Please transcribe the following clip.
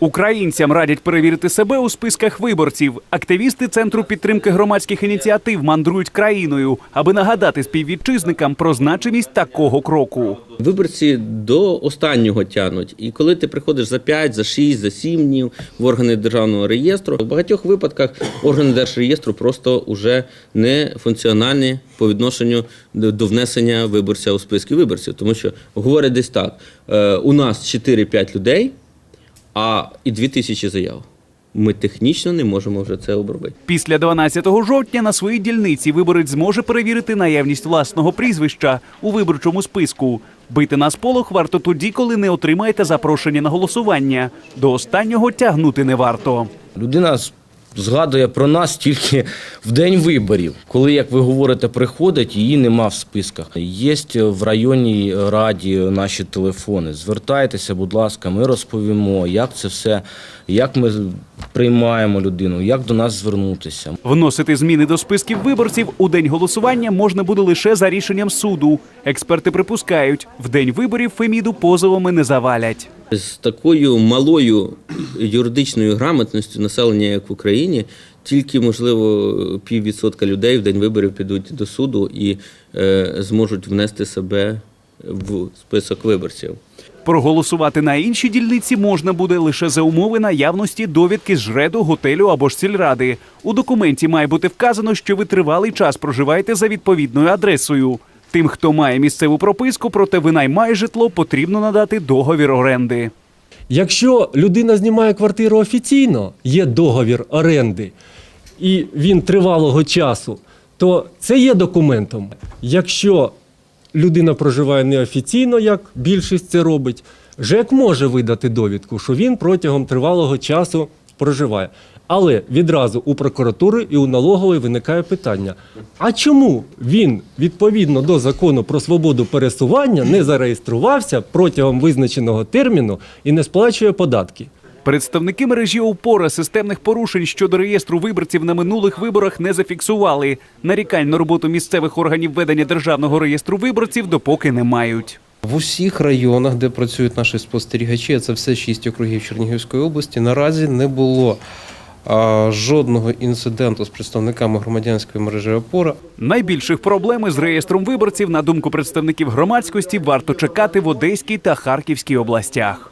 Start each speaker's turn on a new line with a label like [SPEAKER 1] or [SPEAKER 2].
[SPEAKER 1] Українцям радять перевірити себе у списках виборців. Активісти центру підтримки громадських ініціатив мандрують країною, аби нагадати співвітчизникам про значимість такого кроку.
[SPEAKER 2] Виборці до останнього тянуть. І коли ти приходиш за 5, за 6, за 7 днів в органи державного реєстру, в багатьох випадках органи держреєстру просто вже не функціональні по відношенню до внесення виборця у списки виборців. Тому що говорять десь так: е, у нас 4-5 людей, а і 2 тисячі заяв. Ми технічно не можемо вже це обробити.
[SPEAKER 1] Після 12 жовтня на своїй дільниці виборець зможе перевірити наявність власного прізвища у виборчому списку. Бити на сполох варто тоді, коли не отримаєте запрошення на голосування. До останнього тягнути не варто.
[SPEAKER 3] Людина з- згадує про нас тільки в день виборів, коли, як ви говорите, приходить, її нема в списках. Є в районній раді наші телефони. Звертайтеся, будь ласка, ми розповімо, як це все, як ми приймаємо людину, як до нас звернутися.
[SPEAKER 1] Вносити зміни до списків виборців у день голосування можна буде лише за рішенням суду. Експерти припускають, в день виборів Феміду позовами не завалять.
[SPEAKER 2] З такою малою юридичною грамотністю населення, як в Україні, тільки можливо піввідсотка людей в день виборів підуть до суду і е, зможуть внести себе в список виборців.
[SPEAKER 1] Проголосувати на іншій дільниці можна буде лише за умови наявності довідки з жреду, готелю або ж сільради. У документі має бути вказано, що ви тривалий час проживаєте за відповідною адресою. Тим, хто має місцеву прописку, проте винаймає житло, потрібно надати договір оренди.
[SPEAKER 4] Якщо людина знімає квартиру офіційно, є договір оренди, і він тривалого часу, то це є документом. Якщо людина проживає неофіційно, як більшість це робить, ЖЕК може видати довідку, що він протягом тривалого часу проживає. Але відразу у прокуратури і у налогової виникає питання: а чому він відповідно до закону про свободу пересування не зареєструвався протягом визначеного терміну і не сплачує податки?
[SPEAKER 1] Представники мережі ОПОРА системних порушень щодо реєстру виборців на минулих виборах не зафіксували. Нарікань на роботу місцевих органів ведення державного реєстру виборців допоки не мають.
[SPEAKER 5] В усіх районах, де працюють наші спостерігачі, а це все шість округів Чернігівської області, наразі не було жодного інциденту з представниками громадянської мережі опора.
[SPEAKER 1] Найбільших проблем із реєстром виборців, на думку представників громадськості, варто чекати в Одеській та Харківській областях.